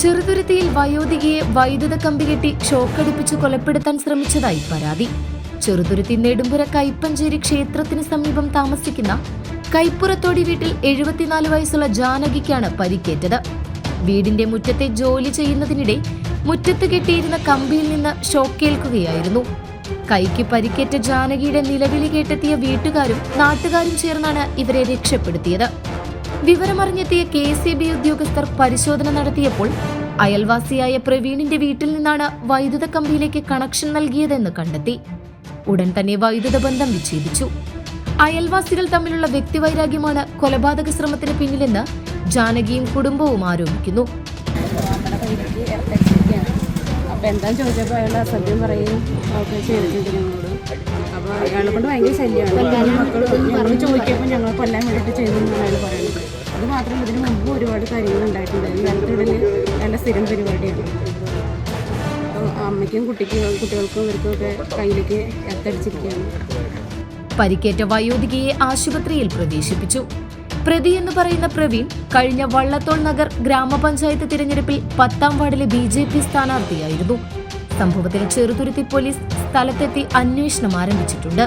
ചെറുതുരുത്തിയിൽ വയോധികയെ വൈദ്യുത കമ്പി കെട്ടി ഷോക്കടിപ്പിച്ച് കൊലപ്പെടുത്താൻ ശ്രമിച്ചതായി പരാതി. ചെറുതുരുത്തി നെടുമ്പുര കൈപ്പഞ്ചേരി ക്ഷേത്രത്തിന് സമീപം താമസിക്കുന്ന കൈപ്പുറത്തോടി വീട്ടിൽ എഴുപത്തിനാല് വയസ്സുള്ള ജാനകിക്കാണ് പരിക്കേറ്റത്. വീടിന്റെ മുറ്റത്തെ ജോലി ചെയ്യുന്നതിനിടെ മുറ്റത്ത് കെട്ടിയിരുന്ന കമ്പിയിൽ നിന്ന് ഷോക്കേൽക്കുകയായിരുന്നു. കൈക്ക് പരിക്കേറ്റ ജാനകിയുടെ നിലവിളി കേട്ടെത്തിയ വീട്ടുകാരും നാട്ടുകാരും ചേർന്നാണ് ഇവരെ രക്ഷപ്പെടുത്തിയത്. വിവരമറിഞ്ഞെത്തിയ കെ സി ബി ഉദ്യോഗസ്ഥർ പരിശോധന നടത്തിയപ്പോൾ അയൽവാസിയായ പ്രവീണിന്റെ വീട്ടിൽ നിന്നാണ് വൈദ്യുത കമ്പിയിലേക്ക് കണക്ഷൻ നൽകിയതെന്ന് കണ്ടെത്തി. ഉടൻ തന്നെ വൈദ്യുത ബന്ധം വിച്ഛേദിച്ചു. അയൽവാസികൾ തമ്മിലുള്ള വ്യക്തിവൈരാഗ്യമാണ് കൊലപാതക ശ്രമത്തിന് പിന്നിലെന്ന് ജാനകിയും കുടുംബവും ആരോപിക്കുന്നു. അപ്പൊ അപ്പോൾ ചോദിച്ചപ്പോൾ ഒക്കെ അപ്പോൾ അയാളെ കൊണ്ട് ഭയങ്കര ശല്യമാണ്. മക്കൾ ഞങ്ങൾ ചോദിക്കുമ്പോൾ ഞങ്ങൾ കൊല്ലാൻ വേണ്ടിയിട്ട് ചെയ്തു മാത്രമല്ല ഇതിന് മുമ്പ് ഒരുപാട് കാര്യങ്ങൾ ഉണ്ടായിട്ടുണ്ട്. ഈ അടുത്തിടയിൽ നല്ല സ്ഥിരം പരിപാടിയാണ്. അമ്മയ്ക്കും കുട്ടിക്കും കുട്ടികൾക്കും ഇവർക്കും ഒക്കെ കയ്യിലേക്ക് എത്തടിച്ചിരിക്കുകയാണ്. പരിക്കേറ്റ വയോധികയെ ആശുപത്രിയിൽ പ്രവേശിപ്പിച്ചു. പ്രതി എന്ന് പറയുന്ന പ്രവീൺ കഴിഞ്ഞ വള്ളത്തോൾ നഗർ ഗ്രാമപഞ്ചായത്ത് തിരഞ്ഞെടുപ്പിൽ പത്താം വാർഡിലെ ബി ജെ പി സ്ഥാനാർത്ഥിയായിരുന്നു. സംഭവത്തിൽ ചെറുതുരുത്തി പോലീസ് സ്ഥലത്തെത്തി അന്വേഷണം ആരംഭിച്ചിട്ടുണ്ട്.